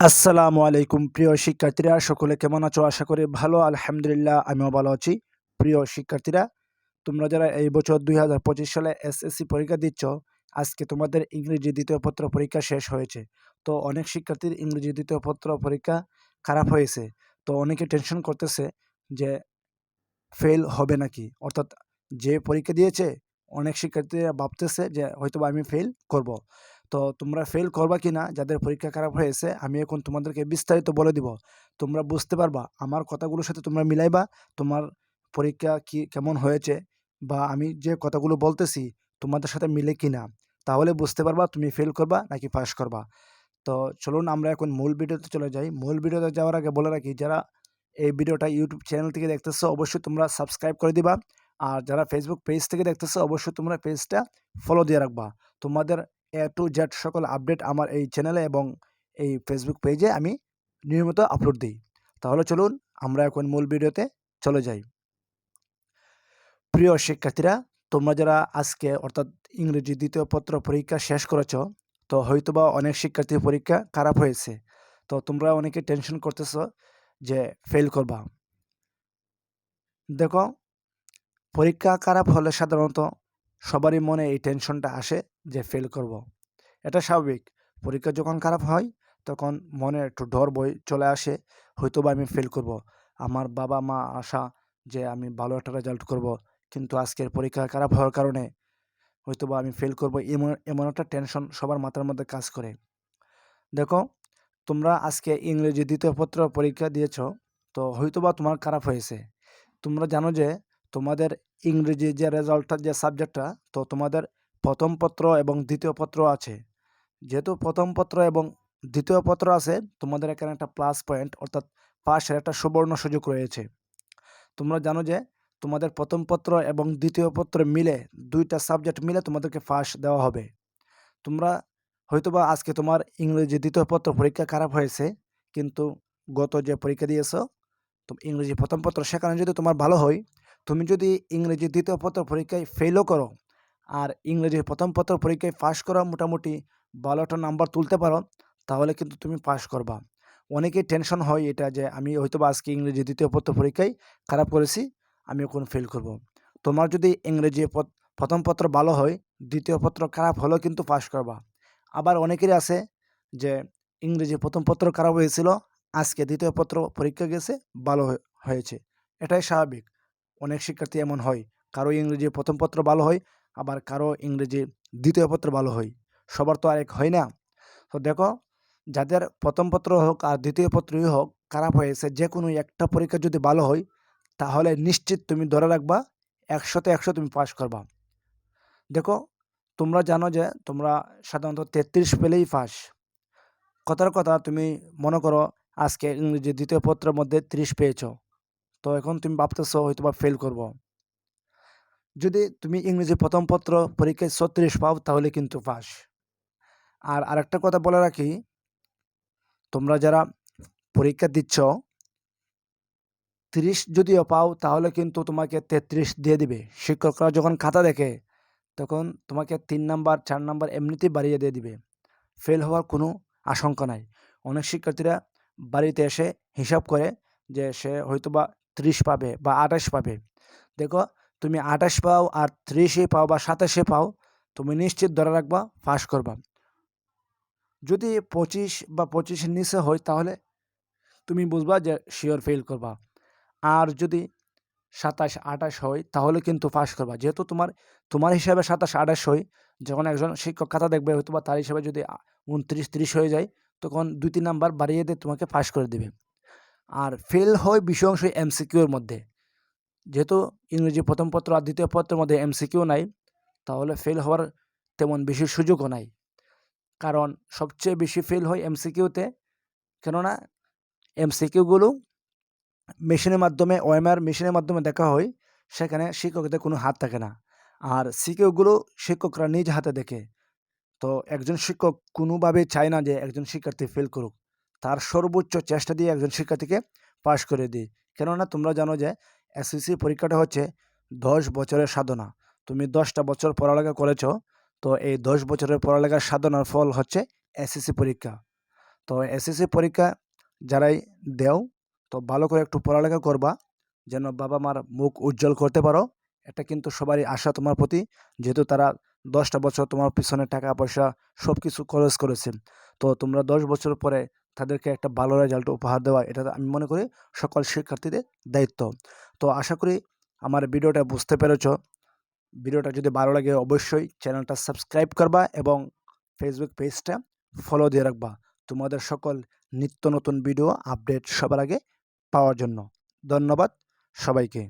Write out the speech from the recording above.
আসসালামু আলাইকুম, প্রিয় শিক্ষার্থীরা। সকলে কেমন আছো? আশা করি ভালো, আলহামদুলিল্লাহ, আমিও ভালো আছি। প্রিয় শিক্ষার্থীরা, তোমরা যারা এই বছর দুই হাজার পঁচিশ সালে এসএসসি পরীক্ষা দিচ্ছ, আজকে তোমাদের ইংরেজি দ্বিতীয় পত্র পরীক্ষা শেষ হয়েছে। তো অনেক শিক্ষার্থীর ইংরেজি দ্বিতীয় পত্র পরীক্ষা খারাপ হয়েছে। তো অনেকে টেনশন করতেছে যে ফেল হবে নাকি? অর্থাৎ যে পরীক্ষা দিয়েছে, অনেক শিক্ষার্থীরা ভাবতেছে যে হয়তো আমি ফেল করব। তো তোমরা ফেল করবা কি না যাদের পরীক্ষা খারাপ হয়েছে, আমি এখন তোমাদেরকে বিস্তারিত বলে দিব। তোমরা বুঝতে পারবা, আমার কথাগুলোর সাথে তোমরা মিলাইবা, তোমার পরীক্ষা কি, কেমন হয়েছে, বা আমি যে কথাগুলো বলতেছি, তোমাদের সাথে মিলে কি না তাহলে বুঝতে পারবা তুমি ফেল করবা নাকি পাস করবা। তো চলুন আমরা এখন মূল ভিডিওতে চলে যাই। মূল ভিডিওতে যাওয়ার আগে বলে রাখি, যারা এই ভিডিওটা ইউটিউব চ্যানেল থেকে দেখতেছো, অবশ্যই তোমরা সাবস্ক্রাইব করে দিবা। আর যারা ফেসবুক পেজ থেকে দেখতেছো, অবশ্যই তোমরা পেজটা ফলো দিয়ে রাখবা। তোমাদের এ টু জেড সকল আপডেট আমার এই চ্যানেলে এবং এই ফেসবুক পেজে আমি নিয়মিত আপলোড দিই। তাহলে চলুন আমরা এখন মূল ভিডিওতে চলে যাই। প্রিয় শিক্ষার্থীরা, তোমরা যারা আজকে অর্থাৎ ইংরেজি দ্বিতীয় পত্র পরীক্ষা শেষ করেছ, তো হয়তোবা অনেক শিক্ষার্থীর পরীক্ষা খারাপ হয়েছে। তো তোমরা অনেকে টেনশন করতেছ যে ফেল করবা। দেখো, পরীক্ষা খারাপ হলে সাধারণত সবারই মনে এই টেনশনটা আসে যে ফেল করব। এটা স্বাভাবিক পরীক্ষা যখন খারাপ হয়, তখন মনে একটু ডর বই চলে আসে হয়তো বা আমি ফেল করব। আমার বাবা মা আশা যে আমি ভালো একটা রেজাল্ট করব, কিন্তু আজকের পরীক্ষা খারাপ হওয়ার কারণে হয়তো বা আমি ফেল করব এমন এমন একটা টেনশন সবার মাথার মধ্যে কাজ করে দেখো, তোমরা আজকে ইংরেজি দ্বিতীয় পত্র পরীক্ষা দিয়েছ, তো হয়তো বা তোমার খারাপ হয়েছে তোমরা জানো যে তোমাদের ইংরেজি যে রেজাল্টটা যে সাবজেক্টটা তো তোমাদের প্রথম পত্র এবং দ্বিতীয় পত্র আছে। যেহেতু প্রথম পত্র এবং দ্বিতীয় পত্র আছে, তোমাদের এখানে একটা প্লাস পয়েন্ট অর্থাৎ পাশের একটা সুবর্ণ সুযোগ রয়েছে। তোমরা জানো যে, তোমাদের প্রথম পত্র এবং দ্বিতীয় পত্র মিলে দুইটা সাবজেক্ট মিলে তোমাদেরকে ফার্স্ট দেওয়া হবে। তোমরা হয়তোবা আজকে তোমার ইংরেজি দ্বিতীয় পত্র পরীক্ষা খারাপ হয়েছে, কিন্তু গত যে পরীক্ষা দিয়েছ, তো ইংরেজি প্রথম পত্র সেখানে যদি তোমার ভালো হয় তুমি যদি ইংরেজি দ্বিতীয় পত্র পরীক্ষায় ফেলও করো আর ইংরেজি প্রথম পত্র পরীক্ষায় পাশ করো মোটামুটি একটা নাম্বার তুলতে পারো, তাহলে কিন্তু তুমি পাশ করবা। অনেকেই টেনশন হয় এটা যে আমি হয়তো বা আজকে ইংরেজি দ্বিতীয় পত্র পরীক্ষায় খারাপ করেছি, আমি এখন ফেল করব। তোমার যদি ইংরেজি প্রথম পত্র ভালো হয়, দ্বিতীয় পত্র খারাপ হলেও কিন্তু পাশ করবা। আবার অনেকেরই আছে যে ইংরেজি প্রথম পত্র খারাপ হয়েছিল, আজকে দ্বিতীয় পত্র পরীক্ষা গেছে, ভালো হয়েছে। এটাই স্বাভাবিক। অনেক শিক্ষার্থী এমন হয়। কারও ইংরেজি প্রথম পত্র ভালো হয়, আবার কারও ইংরেজি দ্বিতীয় পত্র ভালো হয়। সবার তো আর এক হয় না। তো দেখো, যাদের প্রথম পত্র হোক আর দ্বিতীয় পত্রই হোক খারাপ হয়েছে যে কোনো একটা পরীক্ষা যদি ভালো হয়, তাহলে নিশ্চিত তুমি ধরে রাখবা, একশোতে একশো তুমি পাস করবা। দেখো, তোমরা জানো যে তোমরা সাধারণত তেত্রিশ পেলেই পাস কথার কথা তুমি মনে করো, আজকে ইংরেজি দ্বিতীয় পত্রের মধ্যে ত্রিশ পেয়েছ। তো এখন তুমি ভাবতেছো হয়তো বা ফেল করব। যদি তুমি ইংরেজি প্রথম পত্র পরীক্ষায় ছত্রিশ পাও, তাহলে কিন্তু পাস। আর আরেকটা কথা বলে রাখি, তোমরা যারা পরীক্ষা দিচ্ছ, তিরিশ যদিও পাও, তাহলে কিন্তু তোমাকে তেত্রিশ দিয়ে দিবে। শিক্ষকরা যখন খাতা দেখে, তখন তোমাকে তিন নাম্বার, চার নাম্বার এমনিতেই বাড়িয়ে দিয়ে দিবে। ফেল হওয়ার কোনো আশঙ্কা নাই। অনেক শিক্ষার্থীরা বাড়িতে এসে হিসাব করে যে সে হয়তোবা ত্রিশ পাবে বা আঠাশ পাবে। দেখো, তুমি আঠাশ পাও আর ত্রিশে পাও বা সাতাশে পাও, তুমি নিশ্চিত ধরে রাখবা পাস করবা। যদি পঁচিশ বা পঁচিশের নিচে হয়, তাহলে তুমি বুঝবা যে শিওর ফেল করবা। আর যদি সাতাশ, আঠাশ হয়, তাহলে কিন্তু পাস করবা। যেহেতু তোমার তোমার হিসাবে সাতাশ, আঠাশ হয়, যখন একজন শিক্ষক খাতা দেখবে হয়তো বা তার হিসাবে যদি উনত্রিশ, ত্রিশ হয়ে যায়, তখন দুই, তিন নাম্বার বাড়িয়ে দিয়ে তোমাকে পাস করে দেবে। আর ফেল হয় বিষয় অংশ এমসিকিউর মধ্যে। যেহেতু ইংরেজি প্রথম পত্র আর দ্বিতীয় পত্রের মধ্যে এমসিকিউ নাই, তাহলে ফেল হওয়ার তেমন বেশি সুযোগও নাই। কারণ সবচেয়ে বেশি ফেল হয় এমসিকিউতে কেননা এমসিকিউগুলো মেশিনের মাধ্যমে ওএমআর মেশিনের মাধ্যমে দেখা হয়, সেখানে শিক্ষকদের কোনো হাত থাকে না। আর সিকিউগুলো শিক্ষকরা নিজ হাতে দেখে। তো একজন শিক্ষক কোনোভাবে চায় না যে একজন শিক্ষার্থী ফেল করুক। তার সর্বোচ্চ চেষ্টা দিয়ে একজন শিক্ষার্থীকে পাশ করে দিই। কেননা তোমরা জানো যে এসএসসি পরীক্ষাটা হচ্ছে দশ বছরের সাধনা। তুমি দশটা বছর পড়ালেখা করেছ, তো এই দশ বছরের পড়ালেখার সাধনার ফল হচ্ছে এসএসসি পরীক্ষা। তো এসএসসি পরীক্ষা যারাই দেও, তো ভালো করে একটু পড়ালেখা করবা, যেন বাবা মার মুখ উজ্জ্বল করতে পারো। এটা কিন্তু সবারই আশা তোমার প্রতি, যেহেতু তারা দশটা বছর তোমার পিছনে টাকা পয়সা সব কিছু খরচ করেছে। তো তোমরা দশ বছর পরে তাদেরকে একটা ভালো রেজাল্ট উপহার দেওয়া, এটা আমি মনে করি সকল শিক্ষার্থীদের দায়িত্ব। তো আশা করি আমার ভিডিওটা বুঝতে পেরেছ। ভিডিওটা যদি ভালো লাগে অবশ্যই চ্যানেলটা সাবস্ক্রাইব করবা এবং ফেসবুক পেজটা ফলো দিয়ে রাখবা। তোমাদের সকল নিত্য নতুন ভিডিও আপডেট সবার আগে পাওয়ার জন্য। ধন্যবাদ সবাইকে।